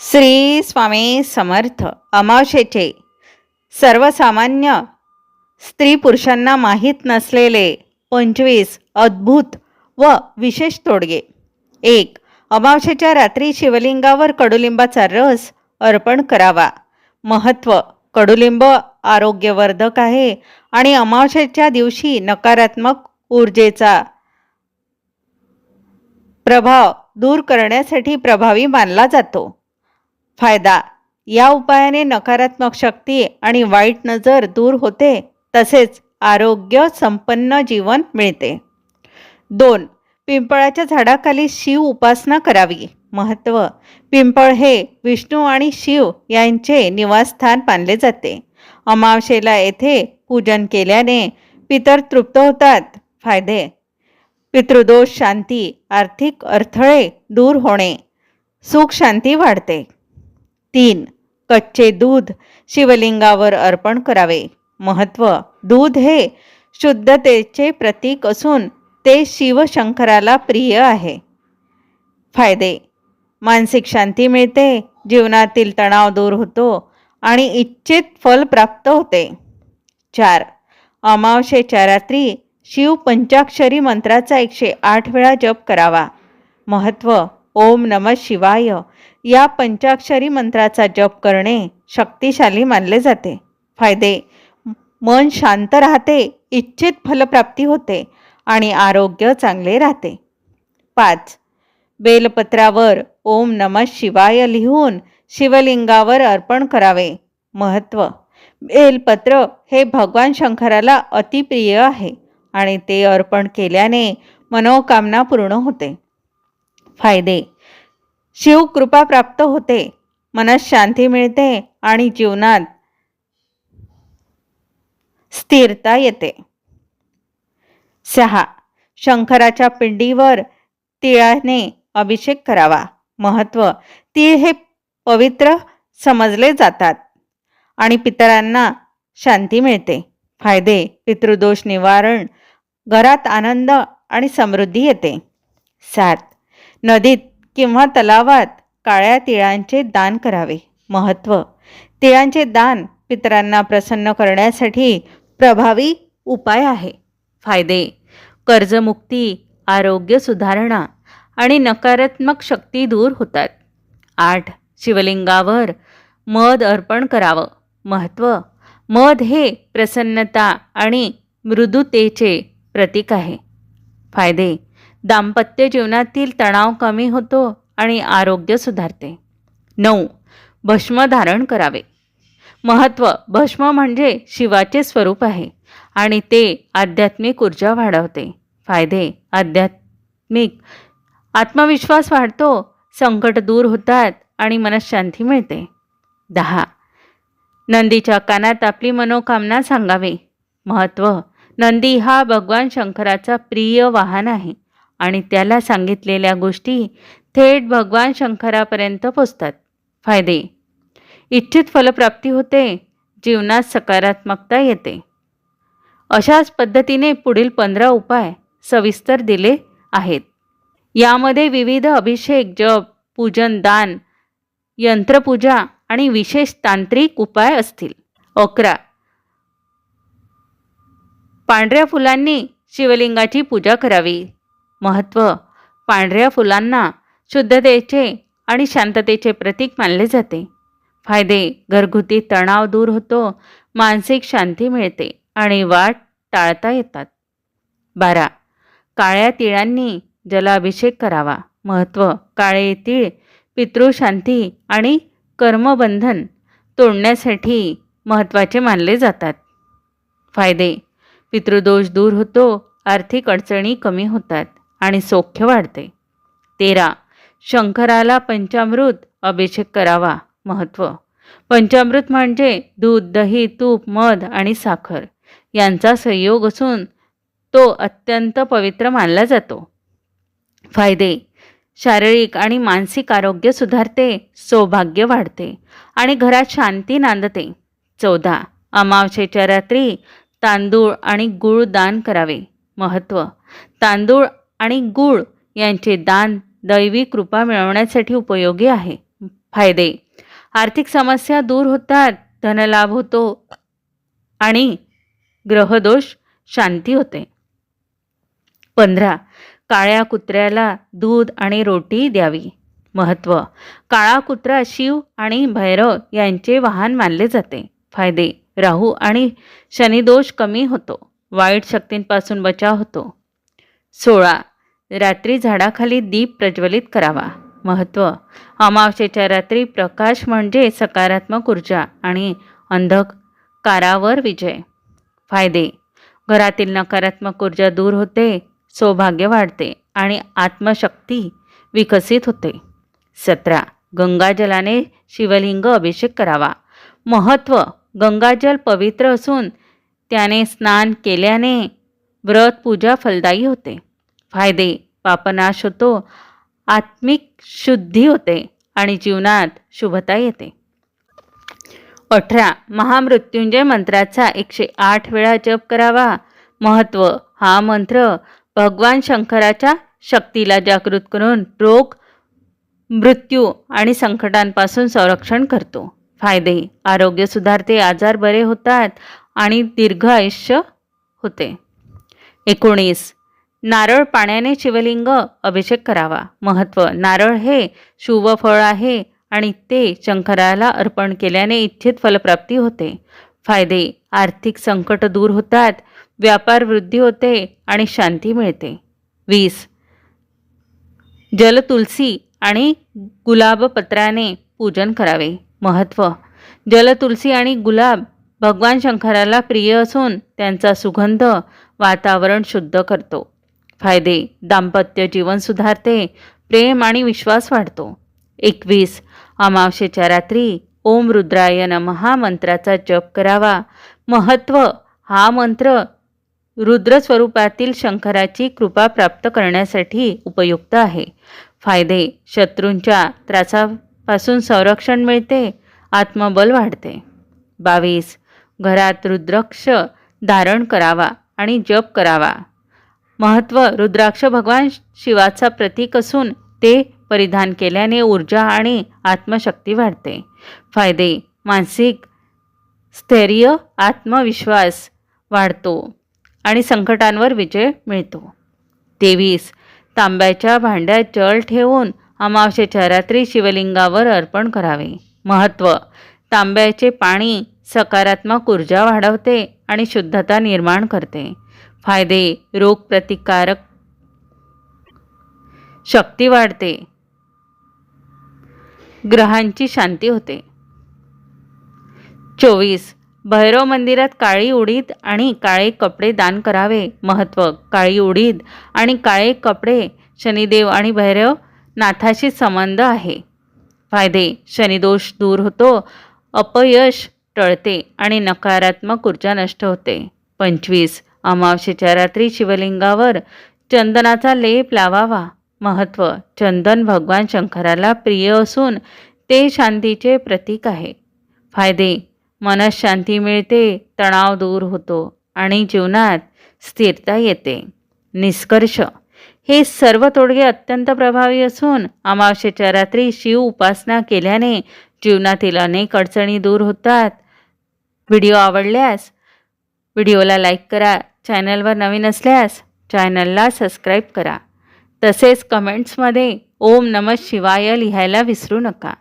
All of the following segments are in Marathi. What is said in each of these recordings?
श्री स्वामी समर्थ अमावशेचे. सर्वसामान्य स्त्री पुरुषांना माहीत नसलेले पंचवीस अद्भुत व विशेष तोडगे. एक अमावशेच्या रात्री शिवलिंगावर कडुलिंबाचा रस अर्पण करावा. महत्त्व कडुलिंब आरोग्यवर्धक आहे आणि अमावशेच्या दिवशी नकारात्मक ऊर्जेचा प्रभाव दूर करण्यासाठी प्रभावी मानला जातो. फायदा. या उपायाने नकारात्मक शक्ती आणि वाईट नजर दूर होते तसेच आरोग्य संपन्न जीवन मिळते. दोन पिंपळाच्या झाडाखाली शिव उपासना करावी. महत्त्व पिंपळ हे विष्णू आणि शिव यांचे निवासस्थान मानले जाते. अमावशेला येथे पूजन केल्याने पितर तृप्त होतात. फायदे पितृदोष शांती आर्थिक अडथळे दूर होणे. सुख शांती वाढते. तीन. कच्चे दूध शिवलिंगावर अर्पण करावे. महत्त्व दूध हे शुद्धतेचे प्रतीक असून ते शिवशंकराला प्रिय आहे. फायदे. मानसिक शांती मिळते जीवनातील तणाव दूर होतो आणि इच्छित फल प्राप्त होते. चार. अमावशेच्या रात्री शिव पंचाक्षरी मंत्राचा एकशे आठ वेळा जप करावा. महत्त्व ओम नम शिवाय. या पंचाक्षरी मंत्राचा जप करणे शक्तिशाली मानले जाते. फायदे. मन शांत राहते इच्छित फलप्राप्ती होते आणि आरोग्य चांगले राहते. पाच. बेलपत्रावर ओम नम शिवाय लिहून शिवलिंगावर अर्पण करावे. महत्त्व बेलपत्र हे भगवान शंकराला अतिप्रिय आहे आणि ते अर्पण केल्याने मनोकामना पूर्ण होते. फायदे. शिवकृपा प्राप्त होते. मनस शांती मिळते आणि जीवनात स्थिरता येते. सहा. शंकराच्या पिंडीवर तिळाने अभिषेक करावा. महत्त्व तीळ हे पवित्र समजले जातात आणि पितरांना शांती मिळते. फायदे. पितृदोष निवारण घरात आनंद आणि समृद्धी येते. सात. नदीत किंवा तलावात काळ्या तिळांचे दान करावे. महत्त्व तिळांचे दान पितरांना प्रसन्न करण्यासाठी प्रभावी उपाय आहे. फायदे. कर्जमुक्ती आरोग्य सुधारणा आणि नकारात्मक शक्ती दूर होतात. आठ. शिवलिंगावर मध अर्पण करावं. महत्त्व मध हे प्रसन्नता आणि मृदुतेचे प्रतीक आहे. फायदे. दाम्पत्य जीवनातील तणाव कमी होतो आणि आरोग्य सुधारते. नऊ भस्म धारण करावे. महत्त्व भस्म म्हणजे शिवाचे स्वरूप आहे आणि ते आध्यात्मिक ऊर्जा वाढवते. फायदे आध्यात्मिक आत्मविश्वास वाढतो संकट दूर होतात आणि मनशांती मिळते. दहा नंदीच्या कानात आपली मनोकामना सांगावी. महत्त्व नंदी हा भगवान शंकराचा प्रिय वाहन आहे. आणि त्याला सांगितलेल्या गोष्टी थेट भगवान शंकरापर्यंत पोचतात. फायदे. इच्छित फलप्राप्ती होते जीवनात सकारात्मकता येते. अशाच पद्धतीने पुढील पंधरा उपाय सविस्तर दिले आहेत. यामध्ये विविध अभिषेक जप पूजन दान यंत्रपूजा आणि विशेष तांत्रिक उपाय असतील. अकरा. पांढऱ्या फुलांनी शिवलिंगाची पूजा करावी. महत्त्व पांढऱ्या फुलांना शुद्धतेचे आणि शांततेचे प्रतीक मानले जाते. फायदे घरगुती तणाव दूर होतो मानसिक शांती मिळते आणि वाट टाळता येतात. बारा. काळ्या तिळांनी जलाभिषेक करावा. महत्त्व काळे तीळ पितृशांती आणि कर्मबंधन तोडण्यासाठी महत्त्वाचे मानले जातात. फायदे पितृदोष दूर होतो आर्थिक अडचणी कमी होतात. आणि सौख्य वाढते. तेरा शंकराला पंचामृत अभिषेक करावा महत्त्व पंचामृत म्हणजे दूध दही तूप मध आणि साखर. यांचा संयोग असून तो अत्यंत पवित्र मानला जातो. फायदे शारीरिक आणि मानसिक आरोग्य सुधारते सौभाग्य वाढते आणि घरात शांती नांदते. चौदा अमावशेच्या रात्री तांदूळ आणि गूळ दान करावे महत्त्व तांदूळ आणि गूळ यांचे दान दैवी कृपा मिळवण्यासाठी उपयोगी आहे. फायदे. आर्थिक समस्या दूर होतात धनलाभ होतो आणि ग्रहदोष शांती होते. पंधरा. काळ्या कुत्र्याला दूध आणि रोटी द्यावी. महत्त्व काळा कुत्रा शिव आणि भैरव यांचे वाहन मानले जाते. फायदे. राहू आणि शनिदोष कमी होतो. वाईट शक्तींपासून बचाव होतो. सोळा. रात्री झाडाखाली दीप प्रज्वलित करावा. महत्त्व अमावस्येच्या रात्री प्रकाश म्हणजे सकारात्मक ऊर्जा आणि अंधकारावर विजय. फायदे. घरातील नकारात्मक ऊर्जा दूर होते सौभाग्य वाढते आणि आत्मशक्ती विकसित होते. सतरा. गंगाजलाने शिवलिंग अभिषेक करावा. महत्त्व गंगाजल पवित्र असून त्याने स्नान केल्याने व्रत पूजा फलदायी होते. फायदे पापनाश होतो आत्मिक शुद्धी होते आणि जीवनात शुभता येते. अठरा महामृत्युंजय मंत्राचा एकशे आठ वेळा जप करावा. महत्त्व हा मंत्र भगवान शंकराच्या शक्तीला जागृत करून रोग मृत्यू आणि संकटांपासून संरक्षण करतो. फायदे आरोग्य सुधारते आजार बरे होतात आणि दीर्घ आयुष्य होते. एकोणीस. नारळ पाण्याने शिवलिंग अभिषेक करावा. महत्त्व नारळ हे शुभ फळ आहे आणि ते शंकराला अर्पण केल्याने इच्छित फलप्राप्ती होते. फायदे आर्थिक संकट दूर होतात व्यापार वृद्धी होते आणि शांती मिळते. वीस. जल तुलसी आणि गुलाबपत्राने पूजन करावे. महत्त्व जल तुलसी आणि गुलाब भगवान शंकराला प्रिय असून त्यांचा सुगंध वातावरण शुद्ध करतो. फायदे दाम्पत्य जीवन सुधारते प्रेम आणि विश्वास वाढतो. एकवीस अमावशेच्या रात्री ओम रुद्राय नमहा मंत्राचा जप करावा. महत्त्व हा मंत्र रुद्र स्वरूपातील शंकराची कृपा प्राप्त करण्यासाठी उपयुक्त आहे. फायदे शत्रूंच्या त्रासापासून संरक्षण मिळते आत्मबल वाढते. बावीस घरात रुद्राक्ष धारण करावा आणि जप करावा. महत्त्व रुद्राक्ष भगवान शिवाचा प्रतीक असून ते परिधान केल्याने ऊर्जा आणि आत्मशक्ती वाढते. फायदे मानसिक स्थैर्य आत्मविश्वास वाढतो आणि संकटांवर विजय मिळतो. तेवीस तांब्याच्या भांड्यात जल ठेवून अमावस्येच्या रात्री शिवलिंगावर अर्पण करावे. महत्त्व तांब्याचे पाणी सकारात्मक ऊर्जा वाढवते आणि शुद्धता निर्माण करते. फायदे रोगप्रतिकारक शक्ती वाढते. ग्रहांची शांती होते. चोवीस. भैरव मंदिरात काळी उडीद आणि काळे कपडे दान करावे. महत्त्व काळी उडीद आणि काळे कपडे शनिदेव आणि भैरव नाथाशी संबंध आहे. फायदे शनिदोष दूर होतो. अपयश टळते आणि नकारात्मक ऊर्जा नष्ट होते. पंचवीस. अमावशेच्या रात्री शिवलिंगावर चंदनाचा लेप लावावा. महत्त्व चंदन भगवान शंकराला प्रिय असून ते शांतीचे प्रतीक आहे. फायदे. मनशांती मिळते तणाव दूर होतो आणि जीवनात स्थिरता येते. निष्कर्ष. हे सर्व तोडगे अत्यंत प्रभावी असून अमावशेच्या रात्री शिव उपासना केल्याने जीवनातील अनेक अडचणी दूर होतात व्हिडिओ आवडल्यास व्हिडिओला लाईक करा चॅनलवर नवीन असल्यास चॅनलला सबस्क्राईब करा. तसेच कमेंट्समध्ये ओम नम शिवाय लिहायला विसरू नका.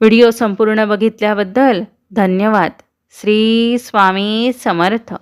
व्हिडिओ संपूर्ण बघितल्याबद्दल धन्यवाद. श्री स्वामी समर्थ.